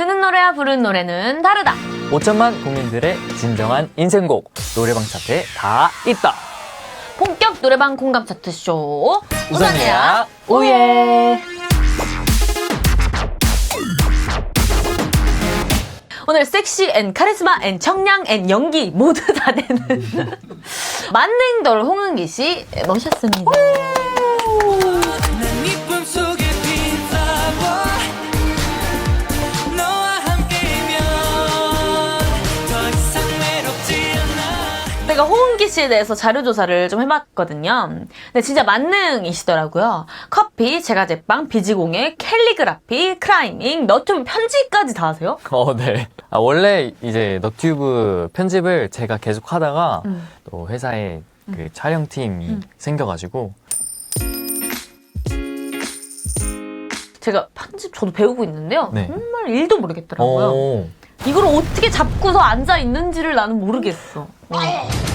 듣는 노래와 부르는 노래는 다르다. 5천만 국민들의 진정한 인생곡 노래방 차트에 다 있다. 본격 노래방 공감 차트 쇼. 우선이야, 오예. 오늘 섹시 앤 카리스마 앤 청량 앤 연기 모두 다 되는 만능돌 홍은기 씨 모셨습니다. 제가 홍은기 씨에 대해서 자료조사를 좀 해봤거든요. 근데 진짜 만능이시더라고요. 커피, 제과제빵, 비지공예, 캘리그라피, 크라이밍, 너튜브 편집까지 다 하세요? 어, 네. 아, 원래 이제 너튜브 편집을 제가 계속 하다가 음. 또 회사에 그 촬영팀이 생겨가지고 제가 편집 저도 배우고 있는데요. 네. 정말 일도 모르겠더라고요. 어, 이걸 어떻게 잡고서 앉아 있는지를 나는 모르겠어. 어.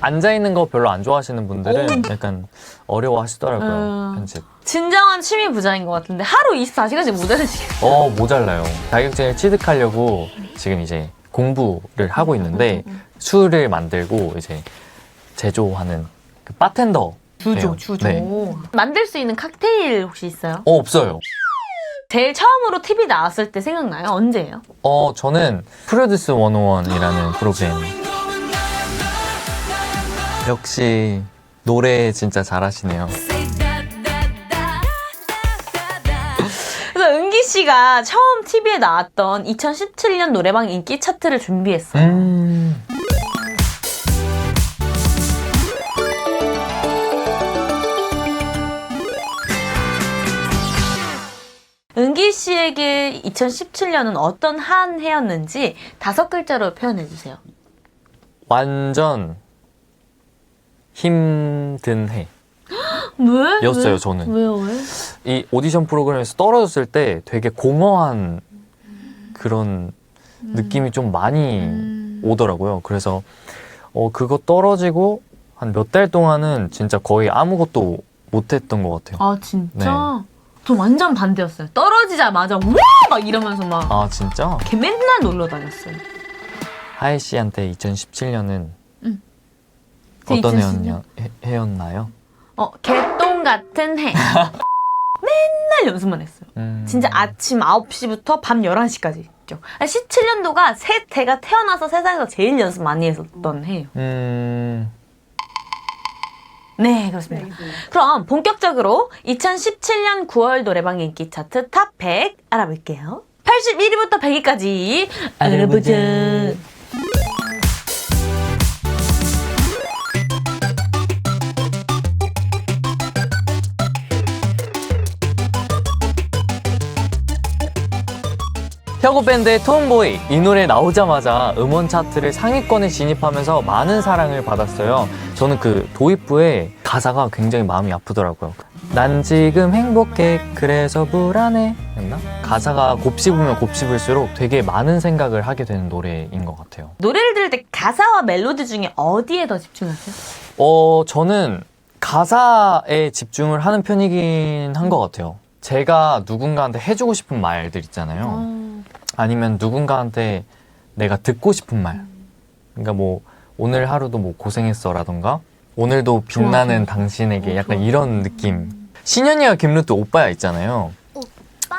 앉아 있는 거 별로 안 좋아하시는 분들은 약간 어려워하시더라고요 음. 편집. 진정한 취미 부자인 것 같은데 하루 24시간씩 모자르시겠어요. 어 모자라요. 자격증을 취득하려고 지금 이제 공부를 하고 있는데 술을 만들고 이제 제조하는 그 바텐더. 주조, 돼요. 주조. 네. 만들 수 있는 칵테일 혹시 있어요? 어 없어요. 제일 처음으로 TV 나왔을 때 생각나요? 언제예요? 어 저는 프로듀스 101이라는 프로그램. 역시 노래 진짜 잘하시네요. 그래서 은기 씨가 처음 TV에 나왔던 2017년 노래방 인기 차트를 준비했어요. 음. 은기 씨에게 2017년은 어떤 한 해였는지 다섯 글자로 표현해 주세요. 완전 힘든 해. 왜? 였어요, 왜? 저는. 왜요? 왜? 이 오디션 프로그램에서 떨어졌을 때 되게 공허한 그런 느낌이 좀 많이 음. 오더라고요. 그래서 어 그거 떨어지고 한 몇 달 동안은 진짜 거의 아무것도 못했던 것 같아요. 아 진짜? 저 완전 반대였어요. 떨어지자마자 와막 이러면서 막 아 진짜? 걔 맨날 놀러 다녔어요. 하이 씨한테 2017년은 응. 어떤 2017년? 해였냐, 해, 해였나요? 어 개똥 같은 해. 맨날 연습만 했어요. 음, 진짜 아침 9시부터 밤 11시까지 했죠. 17년도가 새 제가 태어나서 세상에서 제일 연습 많이 했었던 해예요. 음, 네, 그렇습니다. 그럼 본격적으로 2017년 9월 노래방 인기 차트 탑 100 알아볼게요. 81위부터 100위까지 알아보자. 혁오 밴드의 톰보이 이 노래 나오자마자 음원 차트를 상위권에 진입하면서 많은 사랑을 받았어요. 저는 그 도입부에 가사가 굉장히 마음이 아프더라고요. 난 지금 행복해 그래서 불안해 했나? 가사가 곱씹으면 곱씹을수록 되게 많은 생각을 하게 되는 노래인 것 같아요. 노래를 들을 때 가사와 멜로디 중에 어디에 더 집중하세요? 어 저는 가사에 집중을 하는 편이긴 한 것 같아요. 제가 누군가한테 해주고 싶은 말들 있잖아요. 어, 아니면 누군가한테 내가 듣고 싶은 말. 그러니까 뭐 오늘 하루도 뭐 고생했어라던가 오늘도 빛나는 당신에게 약간 이런 느낌. 신현이와 김루트 오빠야 있잖아요.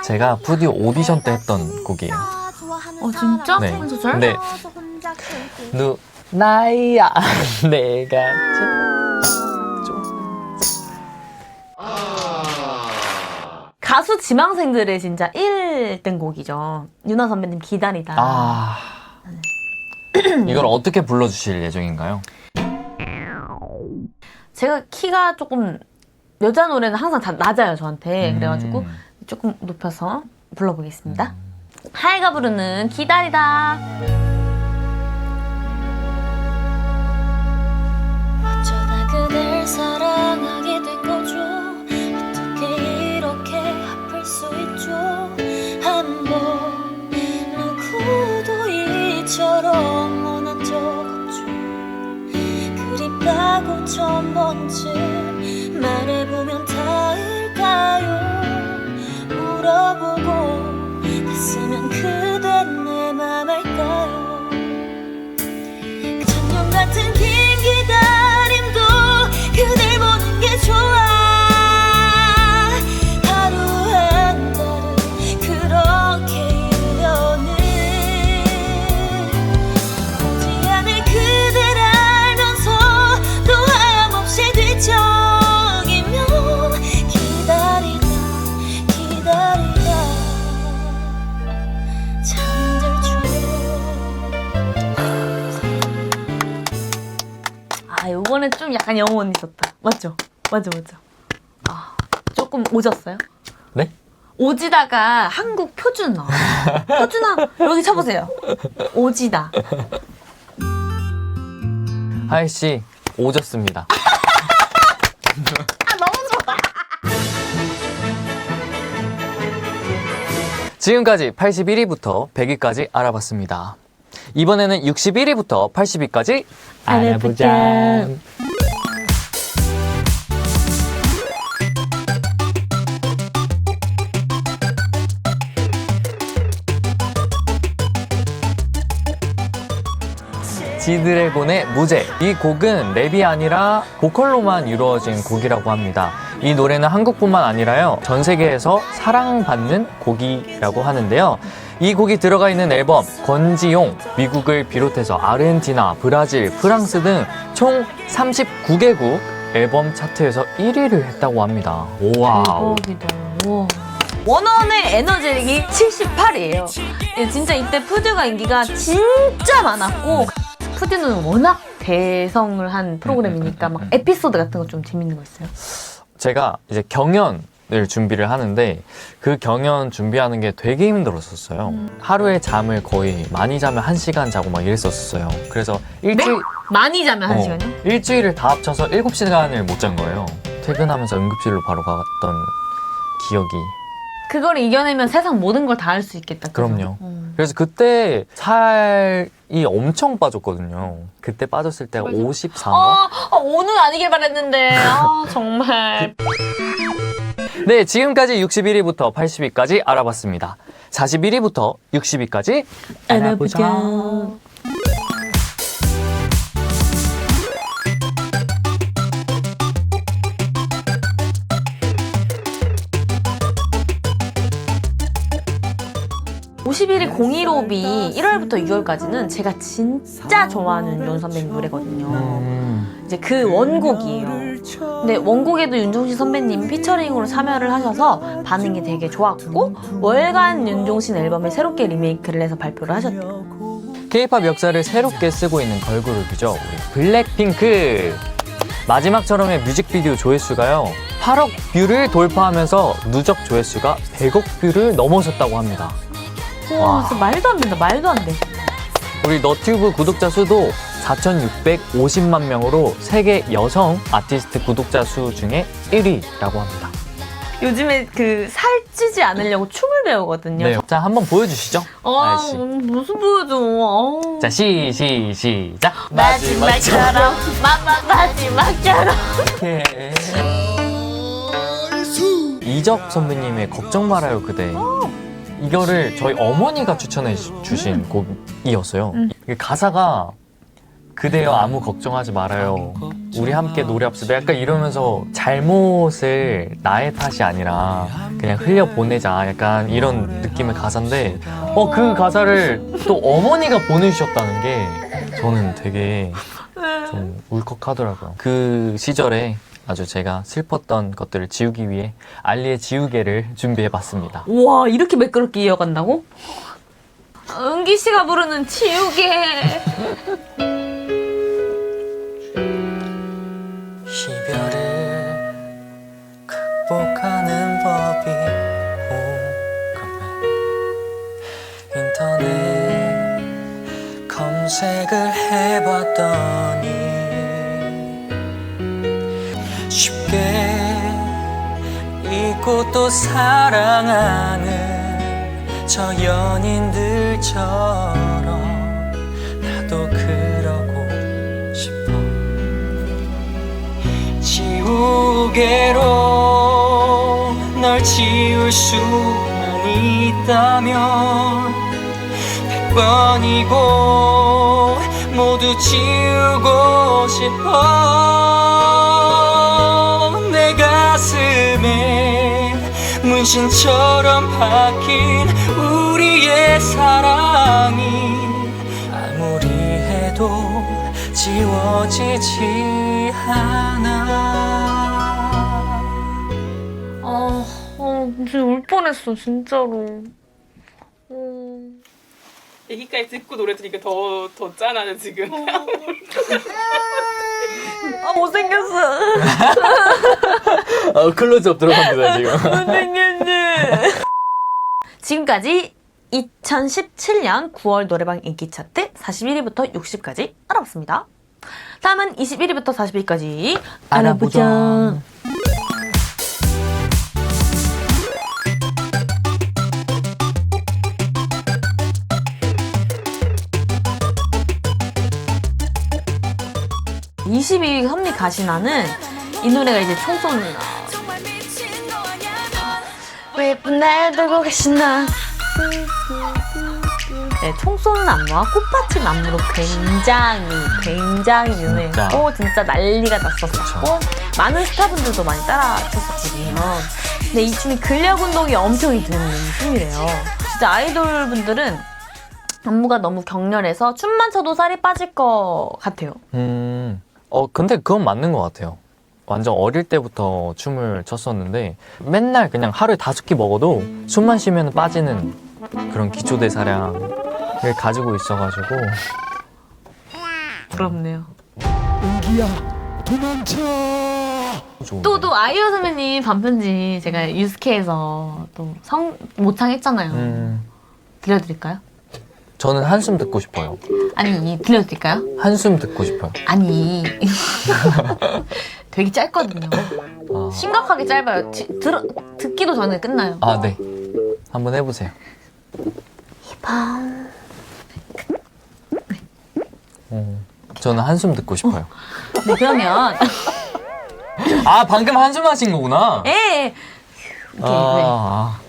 제가 푸디 오디션 때 했던 곡이에요. 어 진짜? 네. 한 소절? 근데 누 나야 내가 가수 지망생들의 진짜 1 등 곡이죠. 윤아 선배님 기다리다. 아 이걸 어떻게 불러주실 예정인가요? 제가 키가 조금 여자 노래는 항상 다 낮아요 저한테. 그래가지고 음. 조금 높여서 불러보겠습니다. 하이가 부르는 기다리다. 천 번째 말해보면 다을까요? 물어보고 됐으면 그대 내 맘 알까요? 그 천년 같은 긴 기다림도 그댈 보는 게 좋아 좀 약간 영혼이 있었다. 맞죠? 맞죠, 맞죠. 아, 조금 오졌어요? 네? 오지다가 한국 표준어. 표준어 여기 쳐보세요. 오지다. 하이 씨 오졌습니다. 아 너무 좋아. 지금까지 81위부터 100위까지 알아봤습니다. 이번에는 61위부터 80위까지 알아보자. 지드래곤의 무제. 이 곡은 랩이 아니라 보컬로만 이루어진 곡이라고 합니다. 이 노래는 한국뿐만 아니라요. 전 세계에서 사랑받는 곡이라고 하는데요. 이 곡이 들어가 있는 앨범 건지용 미국을 비롯해서 아르헨티나, 브라질, 프랑스 등 총 39개국 앨범 차트에서 1위를 했다고 합니다. 와우. 대박이다. 와. 원원의 에너지력이 78이에요. 진짜 이때 푸드가 인기가 진짜 많았고 푸드는 워낙 대성을 한 프로그램이니까 막 에피소드 같은 거 좀 재밌는 거 있어요? 제가 이제 경연을 준비를 하는데 그 경연 준비하는 게 되게 힘들었었어요. 하루에 잠을 거의 많이 자면 한 시간 자고 막 이랬었어요. 그래서 일주일, 많이 자면 한 어, 시간요? 일주일을 다 합쳐서 7시간을 못 잔 거예요. 퇴근하면서 응급실로 바로 갔던 기억이. 그걸 이겨내면 세상 모든 걸 다 할 수 있겠다. 그죠? 그럼요. 음. 그래서 그때 살이 엄청 빠졌거든요. 그때 빠졌을 때가 54인가? 아, 아, 오늘 아니길 바랬는데. 아, 정말. 네, 지금까지 61위부터 80위까지 알아봤습니다. 41위부터 60위까지 알아보자. 오 51일 015비 1월부터 6월까지는 제가 진짜 좋아하는 윤 선배님 노래거든요. 음, 이제 그 원곡이에요. 근데 원곡에도 윤종신 선배님 피처링으로 참여를 하셔서 반응이 되게 좋았고 월간 윤종신 앨범을 새롭게 리메이크를 해서 발표를 하셨대요. K-팝 역사를 새롭게 쓰고 있는 걸그룹이죠. 우리 블랙핑크. 마지막처럼의 뮤직비디오 조회수가요. 8억 뷰를 돌파하면서 누적 조회수가 100억 뷰를 넘어섰다고 합니다. 와, 진짜 말도 안 된다. 말도 안 돼. 우리 너튜브 구독자 수도 4,650만 명으로 세계 여성 아티스트 구독자 수 중에 1위라고 합니다. 요즘에 그 살찌지 않으려고 춤을 배우거든요. 네. 자, 한번 보여주시죠. 아, 아이씨. 무슨 보여줘. 자, 시, 시, 시작. 마지막처럼 마마 마지막처럼 이렇게. 이적 선배님의 걱정 말아요 그대 이거를 저희 어머니가 추천해 주- 주신 곡이었어요. 음. 가사가 그대여 아무 걱정하지 말아요. 우리 함께 노래합시다. 약간 이러면서 잘못을 나의 탓이 아니라 그냥 흘려보내자. 약간 이런 느낌의 가사인데 어 그 가사를 또 어머니가 보내주셨다는 게 저는 되게 좀 울컥하더라고요. 그 시절에 아주 제가 슬펐던 것들을 지우기 위해 알리의 지우개를 준비해봤습니다. 우와 이렇게 매끄럽게 이어간다고? 은기 씨가 부르는 지우개 이별을 극복하는 법이 궁금해 인터넷 검색을 해봤더 잊고 또 사랑하는 저 연인들처럼 나도 그러고 싶어. 지우개로 널 지울 수만 있다면 백 번이고 모두 지우고 싶어. 내 가슴에 문신처럼 박힌 우리의 사랑이 아무리 해도 지워지지 않아 아, 어, 진짜 울 뻔했어 진짜로 음. 얘기까지 듣고 노래 들으니까 더, 더 짠하네, 지금. 아 못생겼어. 어, 클로즈업 들어갑니다 지금. 못생겼어. 지금까지 2017년 9월 노래방 인기 차트 41위부터 60까지 알아봤습니다. 다음은 21위부터 40위까지 알아보자. (22위) 현미 가시나는 이 노래가 이제 총선 왜쁜 날 두고 계시나 네, 총 쏘는 안무와 꽃받침 안무로 굉장히 굉장히. 유명했고 진짜 난리가 났었고 많은 스타분들도 많이 따라쳤었거든요. 근데 이 춤이 근력 운동이 엄청 드는 춤이래요. 진짜 아이돌 분들은 안무가 너무 격렬해서 춤만 춰도 살이 빠질 것 같아요. 음, 어 근데 그건 맞는 것 같아요. 완전 어릴 때부터 춤을 췄었는데 맨날 그냥 하루에 다섯 끼 먹어도 숨만 쉬면 빠지는 그런 기초대사량을 가지고 있어가지고 부럽네요. 좋은데. 또 또 아이유 선배님 반편지 제가 유스케에서 또 성 모창했잖아요. 음, 들려드릴까요? 저는 한숨 듣고 싶어요. 아니 들려드릴까요? 한숨 듣고 싶어요. 아니 되게 짧거든요. 아, 심각하게 짧아요. 지- 들어, 듣기도 전에 끝나요. 아, 네. 한번 해보세요. 밤 어, 저는 한숨 듣고 싶어요. 네 그러면 아, 방금 한숨 하신 거구나. 예 예. 아, 아.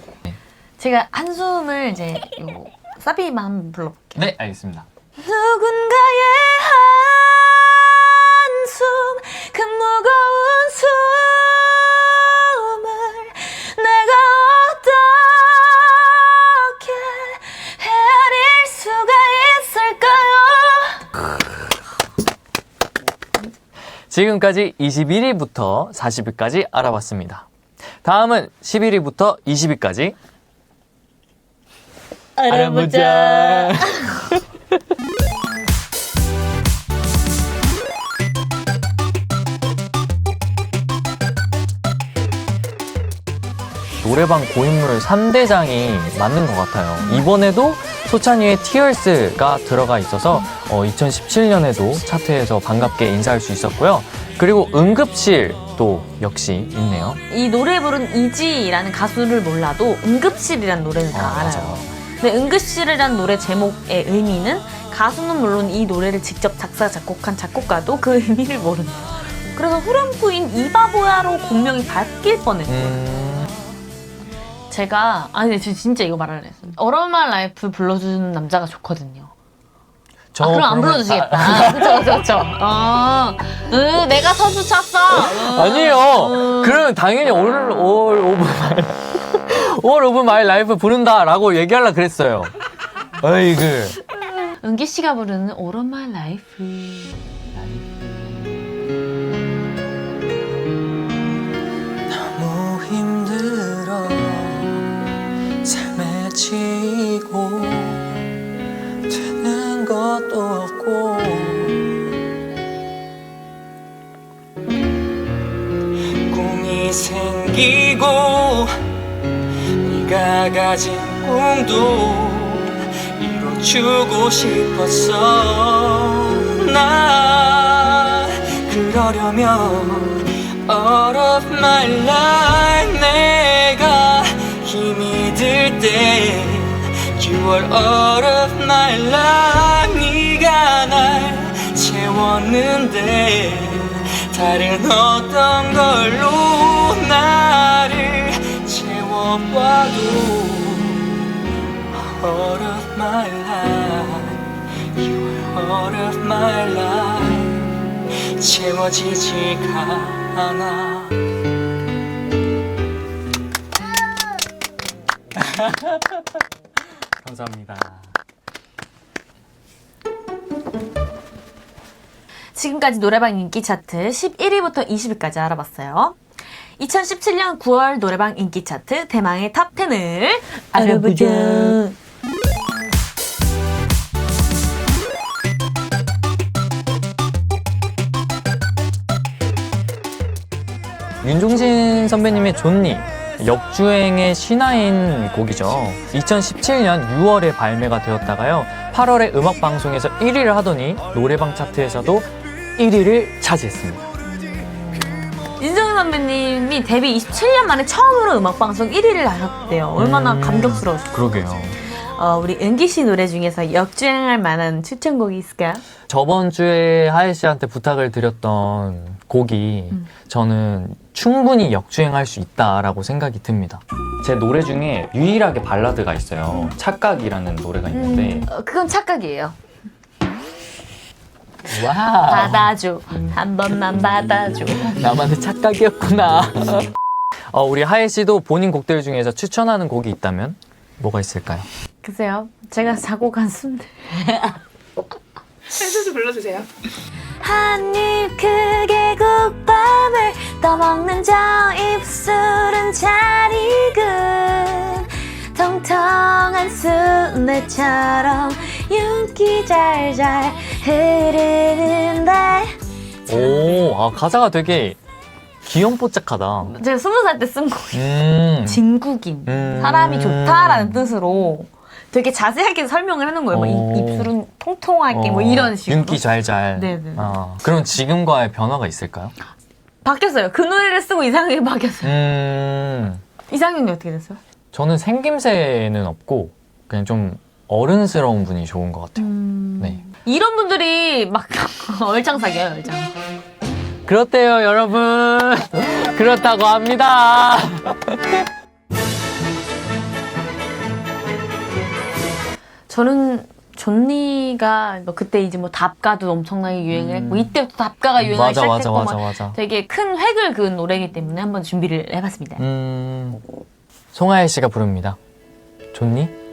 제가 한숨을 이제 요 사비만 한번 불러볼게요. 네, 알겠습니다. 누군가의 한숨 그 무거운 숨을 내가 어떻게 헤아릴 수가 있을까요? 지금까지 21위부터 40위까지 알아봤습니다. 다음은 11위부터 20위까지 알아보자. 노래방 고인물 3대장이 맞는 것 같아요. 이번에도 소찬이의 Tears가 들어가 있어서 2017년에도 차트에서 반갑게 인사할 수 있었고요. 그리고 응급실도 역시 있네요. 이 노래 부른 이지라는 가수를 몰라도 응급실이라는 노래는 다 아, 알아요. 맞아. 근데 응급실이라는 노래 제목의 의미는 가수는 물론 이 노래를 직접 작사 작곡한 작곡가도 그 의미를 모른다. 그래서 후렴구인 이바보야로 공명이 바뀔 뻔했어요. 음, 제가 아니 근데 저 진짜 이거 말하려 했어요. 어런말 라이프 불러주는 남자가 좋거든요. 저아 그럼 안 불러주시겠다. 그쵸 그쵸 그쵸. 어, 으, 내가 선수 쳤어. 아, 아니에요. 그러면 당연히 올, 올 오브 마이 올 오브 마이 라이프 부른다 라고 얘기하려 그랬어요. 아이고. 은기 씨가 부르는 어런말 라이프. 너무 힘들어 삶에 지고 되는 것도 없고 꿈이 생기고 네가 가진 꿈도 이뤄주고 싶었어. 나 그러려면 All of my life 내가 힘이 들 때 You are all of my life 네가 날 채웠는데 다른 어떤 걸로 나를 채워봐도 All of my life You are all of my life 채워지지가 않아 감사합니다 지금까지 노래방 인기 차트 11위부터 20위까지 알아봤어요. 2017년 9월 노래방 인기 차트 대망의 탑 10을 알아보자. 윤종신 선배님의 존니 역주행의 신화인 곡이죠. 2017년 6월에 발매가 되었다가요. 8월에 음악 방송에서 1위를 하더니 노래방 차트에서도 1위를 차지했습니다. 선배님이 데뷔 27년 만에 처음으로 음악방송 1위를 하셨대요. 얼마나 음. 감격스러우실까요? 그러게요. 어, 우리 은기 씨 노래 중에서 역주행할 만한 추천곡이 있을까요? 저번 주에 하혜 씨한테 부탁을 드렸던 곡이 저는 충분히 역주행할 수 있다라고 생각이 듭니다. 제 노래 중에 유일하게 발라드가 있어요. 착각이라는 노래가 있는데 어, 그건 착각이에요. 와우 받아줘. 한 번만 받아줘. 나만의 착각이었구나. 어, 우리 하혜 씨도 본인 곡들 중에서 추천하는 곡이 있다면 뭐가 있을까요? 글쎄요. 제가 작곡한 순대. 댄스 불러주세요. 한입 크게 국밥을 떠먹는 저 입술은 잘 익은 통통한 순대처럼 윤기 잘잘 흐르는데 오, 아, 가사가 되게 귀염뽀짝하다. 제가 스무 살 때 쓴 곡이에요. 음. 진국인. 음. 사람이 좋다라는 뜻으로 되게 자세하게 설명을 하는 거예요. 뭐 오. 입, 입술은 통통하게 뭐 어, 이런 식으로. 윤기 잘잘. 네네. 아, 그럼 지금과의 변화가 있을까요? 바뀌었어요. 그 노래를 쓰고 이상형이 바뀌었어요. 음, 이상형이 어떻게 됐어요? 저는 생김새는 없고 그냥 좀 어른스러운 분이 좋은 것 같아요. 네. 이런 분들이 막 얼짱사귀어요, 얼짱. 그렇대요, 여러분. 그렇다고 합니다. 저는 존니가 뭐 그때 이제 뭐 답가도 엄청나게 유행을 했고 이때부터 답가가 음. 맞아, 맞아, 시작했고 맞아, 막 맞아. 되게 큰 획을 그은 노래이기 때문에 한번 준비를 해봤습니다. 음, 송하혜 씨가 부릅니다. 좋니?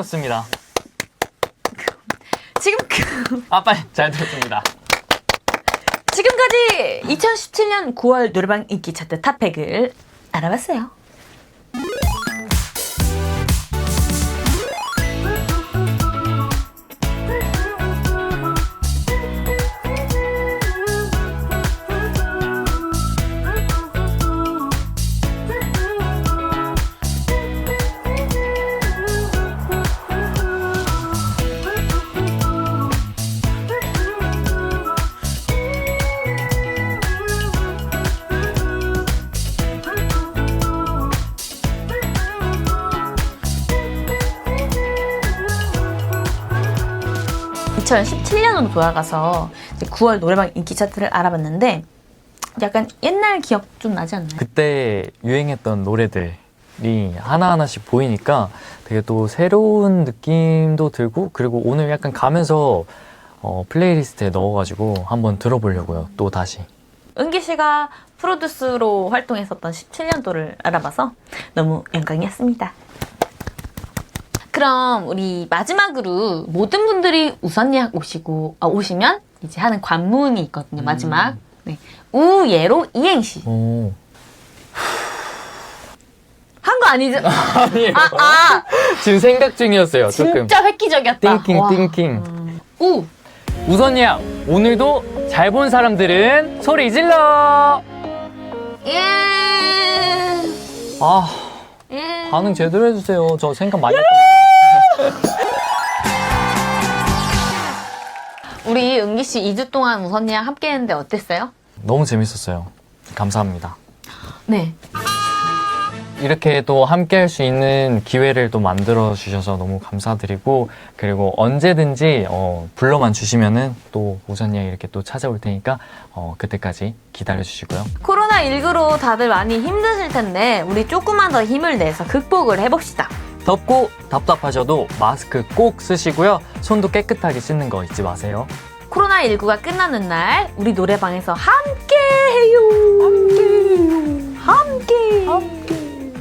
들었습니다. 지금 그- 아, 빨리. 잘 들었습니다. 지금까지 2017년 9월 노래방 인기 차트 탑 100을 알아봤어요. 2017년으로 돌아가서 이제 9월 노래방 인기 차트를 알아봤는데 약간 옛날 기억 좀 나지 않나요? 그때 유행했던 노래들이 하나하나씩 보이니까 되게 또 새로운 느낌도 들고 그리고 오늘 약간 가면서 어, 플레이리스트에 넣어가지고 한번 들어보려고요. 또 다시. 은기 씨가 프로듀스로 활동했었던 17년도를 알아봐서 너무 영광이었습니다. 그럼 우리 마지막으로 모든 분들이 우선 예약 오시고 아, 오시면 이제 하는 관문이 있거든요. 마지막 네. 우예로 이행시 오. 한 거 아니죠? 아니에요. 아, 아 지금 생각 중이었어요. 조금. 진짜 획기적이었다. 띵킹, 와. 띵킹. 우 우선 예약. 오늘도 잘 본 사람들은 소리 질러! 예. 아 음. 반응 제대로 해주세요. 저 생각 많이 했거든요. 우리 은기 씨 2주 동안 우선이랑 함께 했는데 어땠어요? 너무 재밌었어요. 감사합니다. 네. 이렇게 또 함께 할 수 있는 기회를 또 만들어 주셔서 너무 감사드리고 그리고 언제든지 어, 불러만 주시면은 또 오선이랑 이렇게 또 찾아올 테니까 어, 그때까지 기다려 주시고요. 코로나 19로 다들 많이 힘드실 텐데 우리 조금만 더 힘을 내서 극복을 해봅시다. 덥고 답답하셔도 마스크 꼭 쓰시고요. 손도 깨끗하게 씻는 거 잊지 마세요. 코로나19가 끝나는 날 우리 노래방에서 함께 해요. 함께 함께.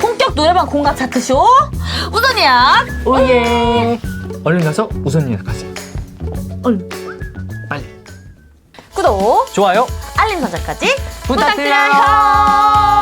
본격 노래방 공감 차트쇼 우선이야. 오예. 얼른 가서 우선이랑 같이. 얼른. 빨리. 구독, 좋아요. 알림 설정까지 부탁드려요. 부탁드려요.